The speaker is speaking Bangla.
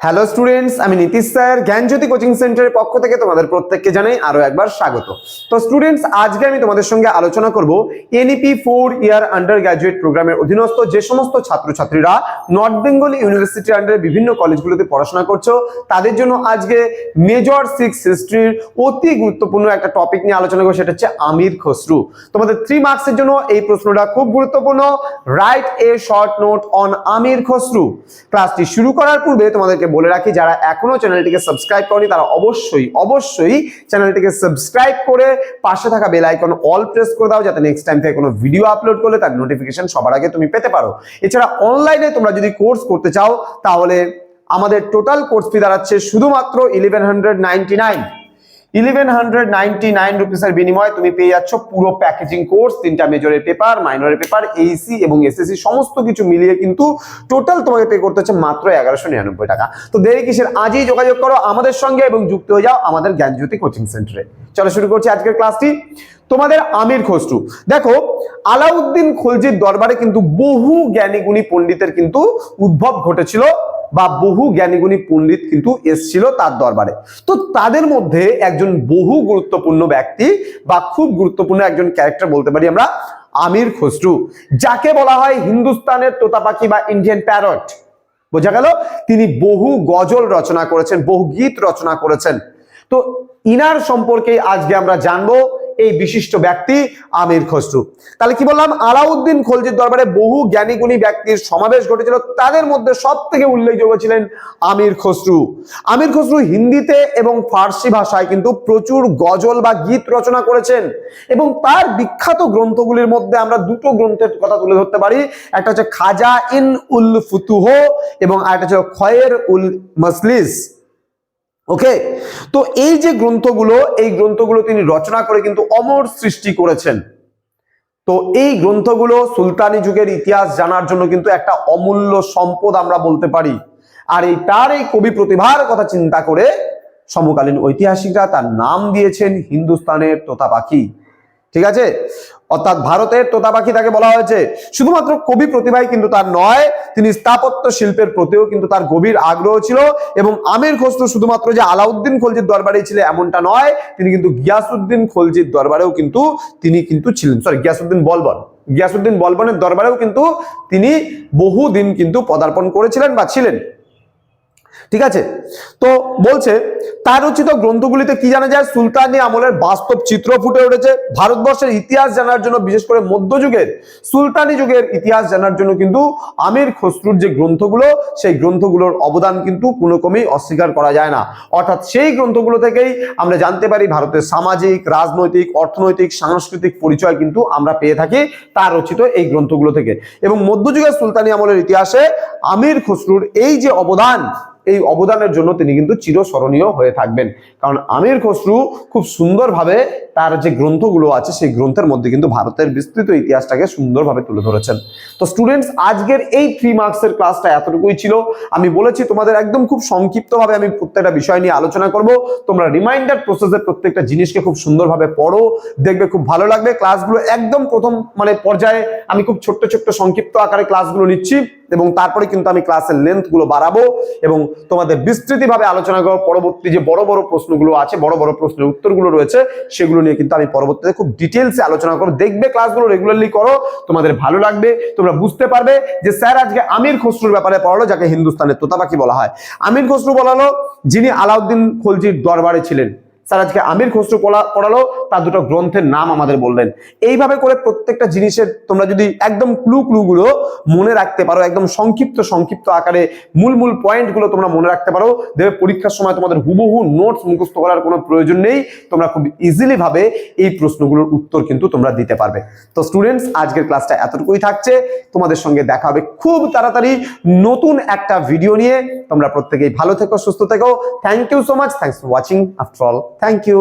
হ্যালো স্টুডেন্টস আমি নীতিশ স্যার, জ্ঞানজ্যোতি কোচিং সেন্টারের পক্ষ থেকে তোমাদের প্রত্যেককে জানাই আরও একবার স্বাগত। তো স্টুডেন্টস আজকে আমি তোমাদের সঙ্গে আলোচনা করব NEP four year undergraduate প্রোগ্রামের অধীনস্থ যে সমস্ত ছাত্রছাত্রীরা নর্থ বেঙ্গল ইউনিভার্সিটির আন্ডারে বিভিন্ন কলেজগুলোতে পড়াশোনা করছ, তাদের জন্য আজকে মেজর সিক্স হিস্ট্রির অতি গুরুত্বপূর্ণ একটা টপিক নিয়ে আলোচনা করব, সেটা হচ্ছে আমির খসরু। তোমাদের থ্রি মার্কসের জন্য এই প্রশ্নটা খুব গুরুত্বপূর্ণ। Write a short note on Amir Khasru. ক্লাসটি শুরু করার পূর্বে তোমাদেরকে বলে রাখি, যারা এখনও চ্যানেলটিকে সাবস্ক্রাইব করনি, তারা অবশ্যই অবশ্যই চ্যানেলটিকে সাবস্ক্রাইব করে পাশে থাকা বেল আইকন অল প্রেস করে দাও, যাতে নেক্সট টাইম থেকে কোনো ভিডিও আপলোড করলে তার নোটিফিকেশন সবার আগে তুমি পেতে পারো। এছাড়া অনলাইনে তোমরা যদি কোর্স করতে চাও, তাহলে আমাদের টোটাল কোর্স ফি দাঁড়াচ্ছে শুধুমাত্র ইলেভেন হান্ড্রেড নাইনটি নাইন বিনিময়ে তুমি পেয়ে যাচ্ছ পুরো প্যাকেজিং কোর্স তিনটা মেজরের পেপার মাইনরের পেপার এবং সমস্ত কিছু মিলিয়ে কিন্তু টোটাল তোমাকে পে করতে হচ্ছে মাত্র এগারোশো নিরানব্বই টাকা। তো দেরি কিসের? আজই যোগাযোগ করো আমাদের সঙ্গে এবং যুক্ত হয়ে যাও আমাদের জ্ঞানজ্যোতি কোচিং সেন্টারে চলো শুরু করছি আজকের ক্লাসটি। তোমাদের আমির খসরু। দেখো, আলাউদ্দিন খলজির দরবারে কিন্তু বহু জ্ঞানীগুণী পণ্ডিতের কিন্তু উদ্ভব ঘটেছিল বা বহু জ্ঞানীগুণী পণ্ডিত কিন্তু এসছিল তার দরবারে। তো তাদের মধ্যে একজন বহু গুরুত্বপূর্ণ ব্যক্তি বা খুব গুরুত্বপূর্ণ একজন ক্যারেক্টার বলতে পারি আমরা, আমির খসরু। যাকে বলা হয় হিন্দুস্তানের তোতা পাখি বা ইন্ডিয়ান প্যারট। বোঝা গেল? তিনি বহু গজল রচনা করেছেন, বহু গীত রচনা করেছেন। তো ইনার সম্পর্কে আজকে আমরা জানব এই বিশিষ্ট ব্যক্তি আমির খসরু। তাহলে কি বললাম? আলাউদ্দিন খলজির দরবারে বহু জ্ঞানীগুণী ব্যক্তির সমাবেশ ঘটেছিল। তাদের মধ্যে সব থেকে উল্লেখযোগ্য ছিলেন আমির খসরু। আমির খসরু হিন্দিতে এবং ফার্সি ভাষায় কিন্তু প্রচুর গজল বা গীত রচনা করেছেন এবং তার বিখ্যাত গ্রন্থগুলির মধ্যে আমরা দুটো গ্রন্থের কথা তুলে ধরতে পারি। একটা হচ্ছে খাজা ইন উল ফুতুহ এবং আরেকটা হচ্ছে খয়ের উল মসলিস। ওকে তো এই যে গ্রন্থগুলো, এই গ্রন্থগুলো তিনি রচনা করে কিন্তু অমর সৃষ্টি করেছেন। তো এই গ্রন্থগুলো সুলতানি যুগের ইতিহাস জানার জন্য কিন্তু একটা অমূল্য সম্পদ আমরা বলতে পারি। আর এই তার এই কবি প্রতিভার কথা চিন্তা করে সমকালীন ঐতিহাসিকরা তার নাম দিয়েছেন হিন্দুস্তানের তোতা পাখি ঠিক আছে? অর্থাৎ ভারতের তোতা পাখি তাকে বলা হয়েছে। শুধুমাত্র কবি প্রতিভাই কিন্তু তার নয়, তিনি স্থাপত্য শিল্পের প্রতিও কিন্তু তার গভীর আগ্রহ ছিল এবং আমির খসরু শুধুমাত্র যে আলাউদ্দিন খলজির দরবারেই ছিল এমনটা নয়, তিনি কিন্তু গিয়াসুদ্দিন খলজির দরবারেও কিন্তু তিনি কিন্তু ছিলেন। সরি গিয়াসুদ্দিন বলবন। গিয়াসুদ্দিন বলবনের দরবারেও কিন্তু তিনি বহুদিন কিন্তু পদার্পণ করেছিলেন বা ছিলেন। ঠিক আছে? তো বলছে তার রচিত গ্রন্থগুলিতে কি জানা যায়? সুলতানি আমলের বাস্তব চিত্র ফুটে উঠেছে। ভারতবর্ষের ইতিহাস জানার জন্য, বিশেষ করে মধ্যযুগের সুলতানি যুগের ইতিহাস জানার জন্য কিন্তু আমির খসরুর যে গ্রন্থগুলো, সেই গ্রন্থগুলোর অবদান কিন্তু কোনো ক্রমেই অস্বীকার করা যায় না। অর্থাৎ সেই গ্রন্থগুলো থেকেই আমরা জানতে পারি, ভারতের সামাজিক, রাজনৈতিক, অর্থনৈতিক, সাংস্কৃতিক পরিচয় কিন্তু আমরা পেয়ে থাকি তার রচিত এই গ্রন্থগুলো থেকে। এবং মধ্যযুগের সুলতানি আমলের ইতিহাসে আমির খসরুর এই যে অবদান এই অবদানের জন্য তিনি কিন্তু চিরস্মরণীয় হয়ে থাকবেন। কারণ আমির খসরু খুব সুন্দরভাবে তার যে গ্রন্থগুলো আছে, সেই গ্রন্থের মধ্যে কিন্তু ভারতের বিস্তৃত ইতিহাসটাকে সুন্দরভাবে তুলে ধরেছেন। তো স্টুডেন্টস আজকের এই থ্রি মার্কসের ক্লাসটা এতটুকুই ছিল। আমি বলেছি, তোমাদের একদম খুব সংক্ষিপ্তভাবে আমি প্রত্যেকটা বিষয় নিয়ে আলোচনা করব। তোমরা রিমাইন্ডার প্রসেসের প্রত্যেকটা জিনিসকে খুব সুন্দরভাবে পড়ো। দেখবে খুব ভালো লাগবে। ক্লাসগুলো একদম প্রথম মানে পর্যায়ে আমি খুব ছোট্ট ছোট্ট, সংক্ষিপ্ত আকারে ক্লাসগুলো নিচ্ছি। এবং তারপরে কিন্তু আমি ক্লাসের লেন্থগুলো বাড়াবো এবং তোমাদের বিস্তৃতিভাবে আলোচনা করব। পরবর্তী যে বড় বড় প্রশ্নগুলো আছে, বড় বড় প্রশ্নের উত্তরগুলো রয়েছে, সেগুলো নিয়ে কিন্তু আমি পরবর্তীতে খুব ডিটেলসে আলোচনা করব। দেখবে ক্লাসগুলো রেগুলারলি করো, তোমাদের ভালো লাগবে, তোমরা বুঝতে পারবে যে স্যার আজকে আমির খসরুর ব্যাপারে পড়ালো, যাকে হিন্দুস্তানের তোতাপাখি বলা হয়। আমির খসরু বলালো যিনি আলাউদ্দিন খলজির দরবারে ছিলেন। স্যার আজকে আমির খসরু পড়া, পড়ালো তার দুটো গ্রন্থের নাম আমাদের বললেন। এইভাবে করে প্রত্যেকটা জিনিসের তোমরা যদি একদম ক্লু ক্লু গুলো মনে রাখতে পারো, একদম সংক্ষিপ্ত সংক্ষিপ্ত আকারে মূল মূল পয়েন্টগুলো তোমরা মনে রাখতে পারো, দেবে পরীক্ষার সময় তোমাদের হুবহু নোটস মুখস্থ করার কোনো প্রয়োজন নেই, তোমরা খুব ইজিলি ভাবে এই প্রশ্নগুলোর উত্তর কিন্তু তোমরা দিতে পারবে। তো স্টুডেন্টস আজকের ক্লাসটা এতটুকুই থাকছে। তোমাদের সঙ্গে দেখা হবে খুব তাড়াতাড়ি নতুন একটা ভিডিও নিয়ে। তোমরা প্রত্যেকেই ভালো থেকো, সুস্থ থেকো। Thank you so much thanks for watching after all thank you